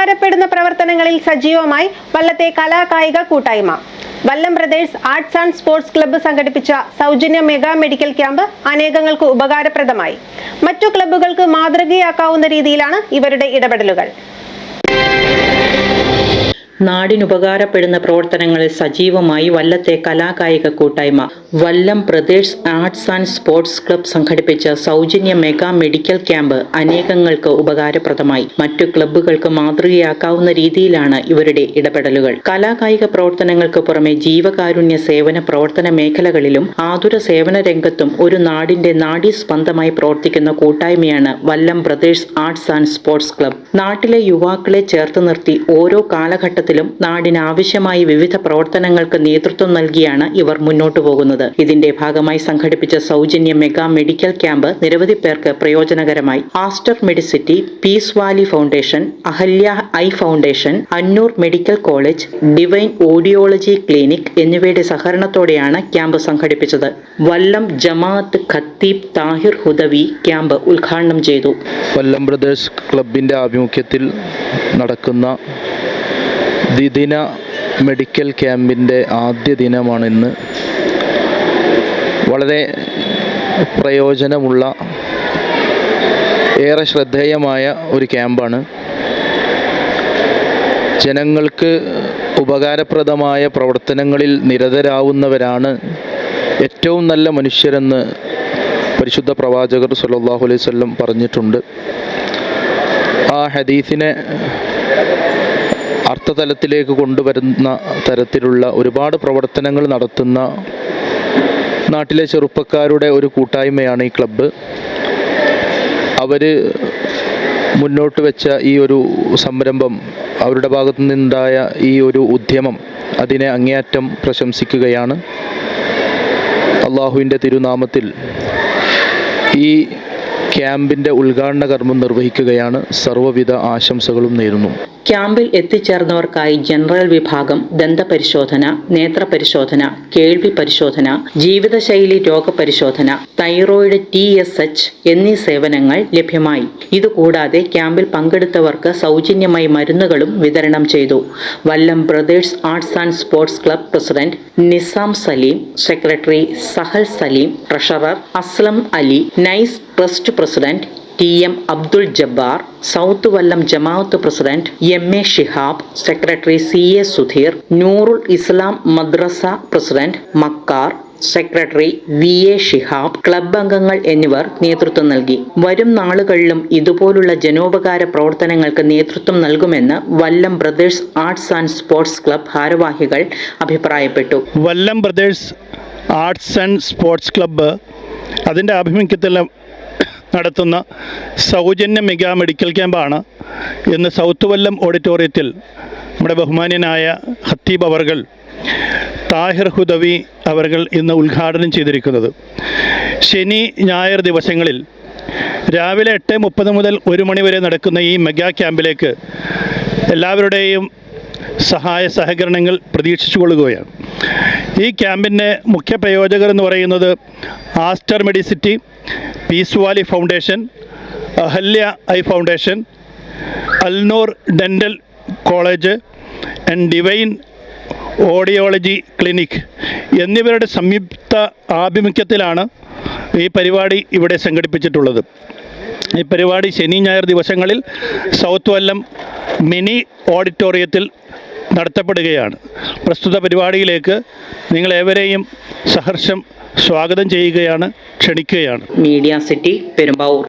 നാടിനുപകാരപ്പെടുന്ന പ്രവർത്തനങ്ങളിൽ സജീവമായി വല്ലത്തെ കലാകായിക കൂട്ടായ്മ. Vallam brothers arts and sports club സംഘടിപ്പിച്ച സൗജന്യ മെഗാ മെഡിക്കൽ ക്യാമ്പ് അനേകങ്ങൾക്ക് ഉപകാരപ്രദമായി. മറ്റു ക്ലബ്ബുകൾക്ക് മാതൃകയാക്കാവുന്ന രീതിയിലാണ് ഇവരുടെ ഇടപെടലുകൾ. നാടിനുപകാരപ്പെടുന്ന പ്രവർത്തനങ്ങളിൽ സജീവമായി വല്ലത്തെ കലാകായിക കൂട്ടായ്മ. Vallam brothers arts and sports club സംഘടിപ്പിച്ച സൗജന്യ മെഗാ മെഡിക്കൽ ക്യാമ്പ് അനേകങ്ങൾക്ക് ഉപകാരപ്രദമായി. മറ്റു ക്ലബ്ബുകൾക്ക് മാതൃകയാക്കാവുന്ന രീതിയിലാണ് ഇവരുടെ ഇടപെടലുകൾ. കലാകായിക പ്രവർത്തനങ്ങൾക്ക് പുറമെ ജീവകാരുണ്യ സേവന പ്രവർത്തന മേഖലകളിലും ആതുര സേവന രംഗത്തും ഒരു നാടിന്റെ നാഡീസ്പന്ദമായി പ്രവർത്തിക്കുന്ന കൂട്ടായ്മയാണ് Vallam Pradesh arts and sports club. നാട്ടിലെ യുവാക്കളെ ചേർത്ത് നിർത്തി ഓരോ കാലഘട്ടത്തിലും നാടിന് വിവിധ പ്രവർത്തനങ്ങൾക്ക് നേതൃത്വം നൽകിയാണ് ഇവർ മുന്നോട്ടു പോകുന്നത്. ഇതിന്റെ ഭാഗമായി സംഘടിപ്പിച്ച സൗജന്യ മെഗാ മെഡിക്കൽ ക്യാമ്പ് നിരവധി പേർക്ക് പ്രയോജനകരമായി. Aster Medicity Peace Valley Foundation Ahalya Eye Foundation Annoor medical college Divine audiology clinic എന്നിവയുടെ സഹകരണത്തോടെയാണ് ക്യാമ്പ് സംഘടിപ്പിച്ചത്. വല്ലം ജമാഅത്ത് ഖത്തീബ് താഹിർ ഹുദവി ക്യാമ്പ് ഉദ്ഘാടനം ചെയ്തു. വല്ലം ബ്രദേഴ്സ് ക്ലബിന്റെ ആഭിമുഖ്യത്തിൽ നടക്കുന്ന ദ്വിദിന മെഡിക്കൽ ക്യാമ്പിന്റെ ആദ്യ ദിനമാണ് ഇന്ന്. വളരെ പ്രയോജനമുള്ള ഏറെ ശ്രദ്ധേയമായ ഒരു ക്യാമ്പാണ്. ജനങ്ങൾക്ക് ഉപകാരപ്രദമായ പ്രവർത്തനങ്ങളിൽ നിരതരാവുന്നവരാണ് ഏറ്റവും നല്ല മനുഷ്യരെന്ന് പരിശുദ്ധ പ്രവാചകർ സല്ലാഹു അലൈവല്ലം പറഞ്ഞിട്ടുണ്ട്. ആ ഹദീസിനെ അർത്ഥതലത്തിലേക്ക് കൊണ്ടുവരുന്ന തരത്തിലുള്ള ഒരുപാട് പ്രവർത്തനങ്ങൾ നടത്തുന്ന നാട്ടിലെ ചെറുപ്പക്കാരുടെ ഒരു കൂട്ടായ്മയാണ് ഈ ക്ലബ്ബ്. അവർ മുന്നോട്ട് വെച്ച ഈ ഒരു സംരംഭം അവരുടെ ഭാഗത്തു നിന്നുണ്ടായ ഈ ഒരു ഉദ്യമം അതിനെ അങ്ങേയറ്റം പ്രശംസിക്കുകയാണ്. അള്ളാഹുവിന്റെ തിരുനാമത്തിൽ ഈ ക്യാമ്പിന്റെ ഉദ്ഘാടന കർമ്മം നിർവഹിക്കുകയാണ്. സർവവിധ ആശംസകളും നേരുന്നു. ക്യാമ്പിൽ എത്തിച്ചേർന്നവർക്കായി ജനറൽ വിഭാഗം ദന്തപരിശോധന നേത്രപരിശോധന കേൾവി പരിശോധന ജീവിതശൈലി രോഗപരിശോധന തൈറോയിഡ് ടി എസ് എച്ച് എന്നീ സേവനങ്ങൾ ലഭ്യമായി. ഇതുകൂടാതെ ക്യാമ്പിൽ പങ്കെടുത്തവർക്ക് സൗജന്യമായി മരുന്നുകളും വിതരണം ചെയ്തു. Vallam brothers arts and sports club president Nizam Saleem secretary Sahal Saleem treasurer Aslam Ali Nice Trust president T M Abdul Jabbar south Vallam Jamaat president M A Shihab secretary C A Sudheer Noorul Islam madrasa president Makkar secretary V A Shihab club അംഗങ്ങൾ എന്നിവർ നേതൃത്വം നൽകി. വരും നാളുകളിലും ഇതുപോലുള്ള ജനോപകാര പ്രവർത്തനങ്ങൾക്ക് നേതൃത്വം നൽകുമെന്ന് Vallam brothers arts and sports club ഭാരവാഹികൾ അഭിപ്രായപ്പെട്ടു. Vallam brothers arts and sports club അതിന്റെ ആഭിമുഖ്യത്തിൽ നടത്തുന്ന സൗജന്യ മെഗാ മെഡിക്കൽ ക്യാമ്പാണ് ഇന്ന് സൗത്ത് വല്ലം ഓഡിറ്റോറിയത്തിൽ നമ്മുടെ ബഹുമാന്യനായ ഹത്തീബ് അവർകൾ താഹിർ ഹുദവി അവർകൾ ഇന്ന് ഉദ്ഘാടനം ചെയ്തിരിക്കുന്നത്. ശനി ഞായർ ദിവസങ്ങളിൽ രാവിലെ എട്ട് മുപ്പത് മുതൽ ഒരു മണി വരെ നടക്കുന്ന ഈ മെഗാ ക്യാമ്പിലേക്ക് എല്ലാവരുടെയും സഹായ സഹകരണങ്ങൾ പ്രതീക്ഷിച്ചു കൊള്ളുകയാണ്. ഈ ക്യാമ്പിന്റെ മുഖ്യ പ്രയോജകർ എന്ന് പറയുന്നത് Aster Medicity Peace Valley Foundation Ahalya Eye Foundation Alnoor dental college and Divine audiology clinic എന്നിവരുടെ സംയുക്ത ആഭിമുഖ്യത്തിലാണ് ഈ പരിപാടി ഇവിടെ സംഘടിപ്പിച്ചിട്ടുള്ളത്. ഈ പരിപാടി ശനി ഞായർ ദിവസങ്ങളിൽ സൗത്ത് വല്ലം മിനി ഓഡിറ്റോറിയത്തിൽ നടത്തപ്പെടുകയാണ്. പ്രസ്തുത പരിപാടിയിലേക്ക് നിങ്ങളേവരെയും സഹർഷം സ്വാഗതം ചെയ്യുകയാണ് ക്ഷണിക്കുകയാണ്. Media City Perumbavoor.